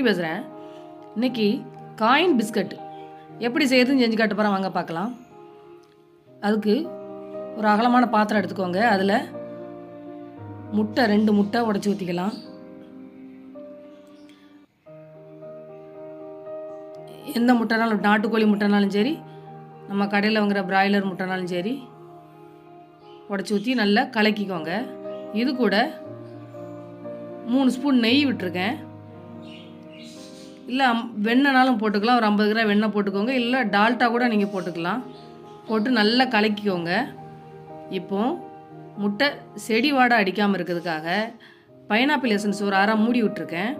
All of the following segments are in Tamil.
லக்ஷ்மி பேசுகிறேன் இன்னைக்கு காயின் பிஸ்கட் எப்படி செய்யறதுன்னு செஞ்சு காட்ட போகிறேன் வாங்க பார்க்கலாம். அதுக்கு ஒரு அகலமான பாத்திரம் எடுத்துக்கோங்க. அதில் முட்டை ரெண்டு முட்டை உடச்சி ஊற்றிக்கலாம் எந்த முட்டைனாலும் நாட்டுக்கோழி முட்டைனாலும் சரி நம்ம கடையில் வாங்குகிற பிராய்லர் முட்டைனாலும் சரி உடச்சி ஊற்றி நல்லா கலக்கிக்கோங்க. இது கூட மூணு ஸ்பூன் நெய் விட்டுருக்கேன். இல்லை அம் வெண்ணெய்னாலும் போட்டுக்கலாம். ஒரு ஐம்பது கிராம் வெண்ணெய் போட்டுக்கோங்க. இல்லை டால்ட்டா கூட நீங்கள் போட்டுக்கலாம். போட்டு நல்லா கலக்கிக்கோங்க. இப்போ முட்டை செடி வாடை அடிக்காமல் இருக்கிறதுக்காக பைனாப்பிள் எசன்ஸ் ஒரு அரை மூடி விட்டுருக்கேன்.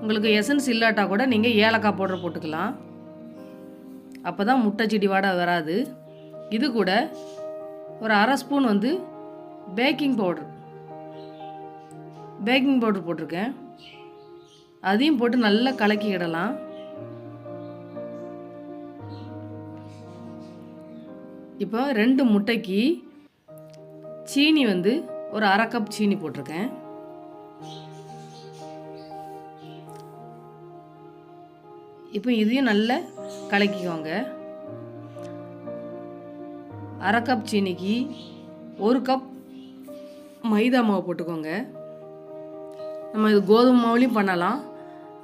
உங்களுக்கு எசன்ஸ் இல்லாட்டா கூட நீங்கள் ஏலக்காய் பவுடர் போட்டுக்கலாம். அப்போ தான் முட்டை செடி வாடை வராது. இது கூட ஒரு அரை ஸ்பூன் வந்து பேக்கிங் பவுடர் பேக்கிங் பவுடர் போட்டிருக்கேன். அதையும் போட்டு நல்லா கலக்கிக்கிடலாம் இப்போ ரெண்டு முட்டைக்கு சீனி வந்து ஒரு அரை கப் சீனி போட்டிருக்கேன். இப்போ இதையும் நல்லா கலக்கிக்கோங்க. அரை கப் சீனிக்கு ஒரு கப் மைதா மாவு போட்டுக்கோங்க. நம்ம இது கோதுமை மாவுலையும் பண்ணலாம்.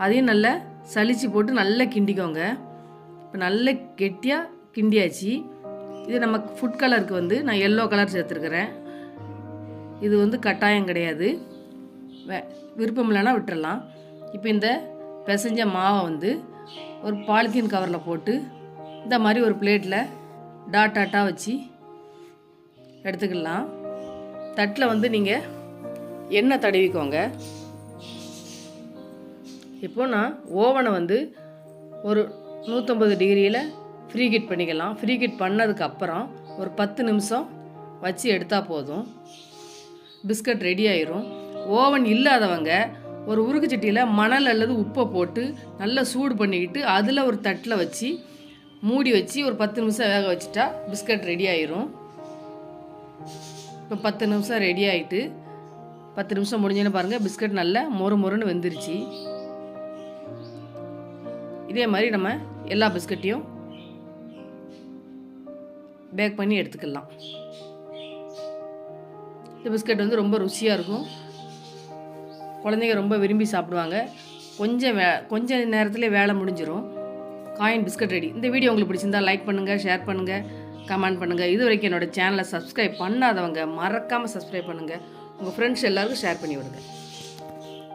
அதையும் நல்லா சளிச்சு போட்டு நல்லா கிண்டிக்கோங்க. இப்போ நல்ல கெட்டியாக கிண்டியாச்சு. இது நம்ம ஃபுட் கலருக்கு வந்து நான் எல்லோ கலர் சேர்த்துருக்குறேன். இது வந்து கட்டாயம் கிடையாது. வே விருப்பம் இல்லைன்னா விட்டுறலாம். இப்போ இந்த பிசைஞ்ச மாவை வந்து ஒரு பாலித்தீன் கவரில் போட்டு இந்த மாதிரி ஒரு பிளேட்டில் டாட் டாட்டாக வச்சு எடுத்துக்கலாம். தட்டில் வந்து நீங்கள் எண்ணெய் தடவிக்கோங்க. இப்போது நான் ஓவனை வந்து ஒரு நூற்றம்பது டிகிரியில் ஃப்ரீ ஹீட் பண்ணிக்கலாம். ஃப்ரீ ஹீட் பண்ணதுக்கப்புறம் ஒரு பத்து நிமிஷம் வச்சு எடுத்தால் போதும். பிஸ்கட் ரெடி ஆயிரும். ஓவன் இல்லாதவங்க ஒரு உருக்கு சட்டியில் மணல் அல்லது உப்பை போட்டு நல்லா சூடு பண்ணிக்கிட்டு அதில் ஒரு தட்டில் வச்சு மூடி வச்சு ஒரு பத்து நிமிஷம் வேக வச்சுட்டா பிஸ்கட் ரெடி ஆயிரும். இப்போ பத்து நிமிஷம் ரெடி ஆகிட்டு பத்து நிமிஷம் முடிஞ்சோன்னு பாருங்கள் பிஸ்கட் நல்லா மொறு மொறுன்னு வெந்துருச்சு. இதே மாதிரி நம்ம எல்லா பிஸ்கட்டையும் பேக் பண்ணி எடுத்துக்கலாம். இந்த பிஸ்கட் வந்து ரொம்ப ருசியாக இருக்கும். குழந்தைங்க ரொம்ப விரும்பி சாப்பிடுவாங்க. கொஞ்சம் வே கொஞ்சம் நேரத்தில் வேலை முடிஞ்சிடும் காயின் பிஸ்கட் ரெடி இந்த வீடியோ உங்களுக்கு பிடிச்சிருந்தா லைக் பண்ணுங்கள் ஷேர் பண்ணுங்கள் கமெண்ட் பண்ணுங்கள் இது வரைக்கும் என்னோடய சேனலை சப்ஸ்கிரைப் பண்ணாதவங்க மறக்காமல் சப்ஸ்கிரைப் பண்ணுங்கள் உங்கள் ஃப்ரெண்ட்ஸ் எல்லாருக்கும் ஷேர் பண்ணி விடுங்க.